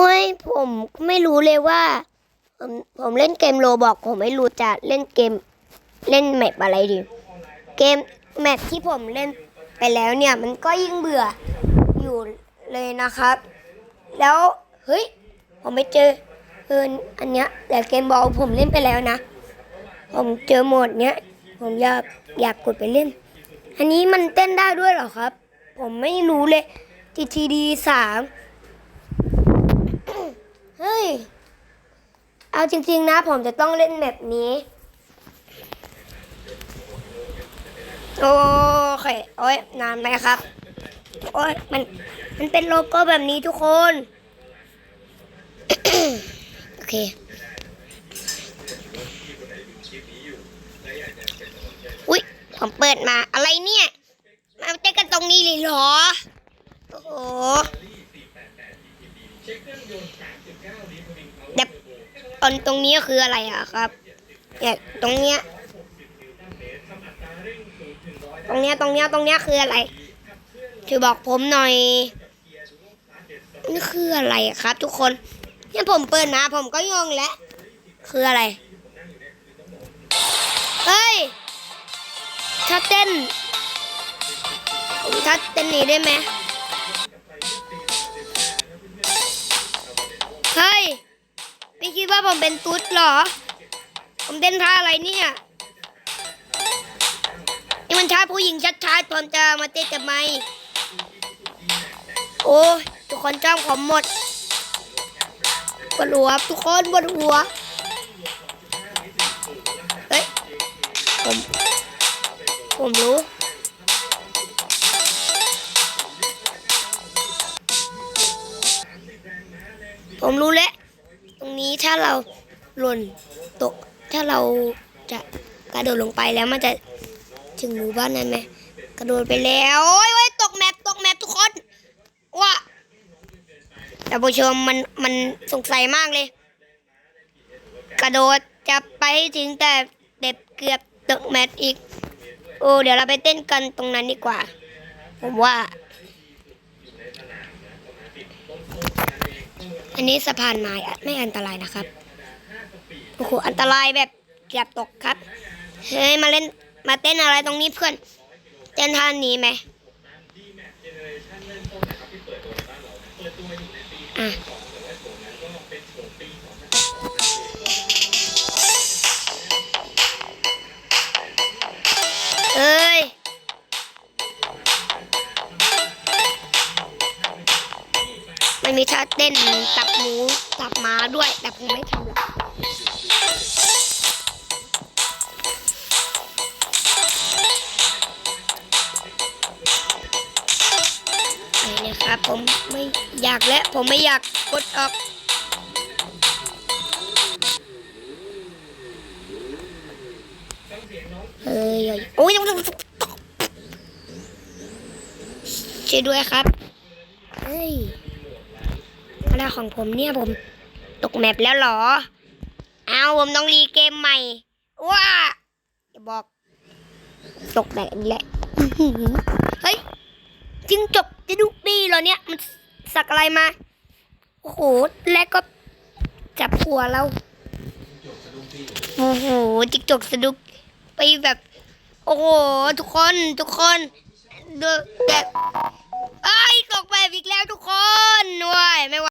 ห้ยผมไม่รู้เลยว่าผมผมเล่นเกมโรบอกผมไม่รู้จะเล่นเกมเล่นแมปอะไรดี เกมแมปที่ผมเล่นไปแล้วเนี่ย มันก็ยิ่งเบื่ออยู่เลยนะครับ แล้วเฮ้ยผมไปเจอเอออันเนี้ยแต่เกมบอลผมเล่นไปแล้วนะ ผมเจอโหมดเนี้ยผมอยากอยากกดไปเล่น อันนี้มันเต้นได้ด้วยเหรอครับ ผมไม่รู้เลย GTD 3 เอาจริง ๆ นะ ผมจะต้องเล่นแบบนี้ โอเค โอ้ยนานไหมครับ โอ้ยมัน มันเป็นโลโก้แบบนี้ทุกคน โอเคอุ๊ยผมเปิดมาอะไรเนี่ย มาเต้นกันตรงนี้เลยเหรอ โอ้โห แบบตอนตรงนี้คืออะไรอะครับเนี่ยตรงเนี้ยตรงเนี้ยตรงเนี้ยตรงเนี้ยคืออะไรช่วยบอกผมหน่อยนี่คืออะไรครับ ทุกคนเนี่ยผมเปิดมาผมก็งงแล้วคืออะไรเฮ้ยถ้าเต้นถ้าเต้นนี้ได้ไหม เฮ้ย ไม่คิดว่าผมเป็นตุ๊ดหรอ ผมเต้นท่าอะไรเนี่ยนี่มันท่าผู้หญิงชัดๆผมจะมาเต้นกับไม โอ้ทุกคนจ้องผมหมดปวดหัวทุกคนปวดหัว เฮ้ย ผม ผมรู้ ผมรู้แล้ว ตรงนี้ถ้าเราหล่นตก ถ้าเราจะกระโดดลงไปแล้วมันจะถึงหมู่บ้านนั้นไหมกระโดดไปแล้ว โอ้ยโอ้ยตกแมปตกแมปทุกคนว่าแต่ผู้ชมมันมันสงสัยมากเลย กระโดดจะไปถึงแต่เด็บเกือบตกแมปอีก โอ้เดี๋ยวเราไปเต้นกันตรงนั้นดีกว่า ผมว่า อันนี้สะพานไม้ไม่อันตรายนะครับ โอ้โห อันตรายแบบเกือบตกครับ เฮ้ย มาเล่น มาเต้นอะไรตรงนี้เพื่อน เต้นท่านี้ไหมอะเอ้ย มันมีท่าเต้นตับหมูตับม้าด้วยแต่ผมไม่ทำหรอกนี่นะครับผมไม่อยากและผมไม่อยากกดออกเฮ้ยโอ้ยช่วยด้วยครับ อะไรของผมเนี่ยผมตกแมปแล้วหรอ เอาผมต้องรีเกมใหม่ ว้าอย่าบอก ตกแมปอีกแล้วอื้อหือเฮ้ยจิงจกจะดุกดีเหรอเนี่ย มันสักอะไรมา โอ้โห แล้วก็จับหัวเรา โอ้โห จิงจกสะดุกไปแบบ โอ้โห ทุกคนทุกคนเดูแบบเอ้ตกแบบอีกแล้วทุกคนด้วยไม่ไหว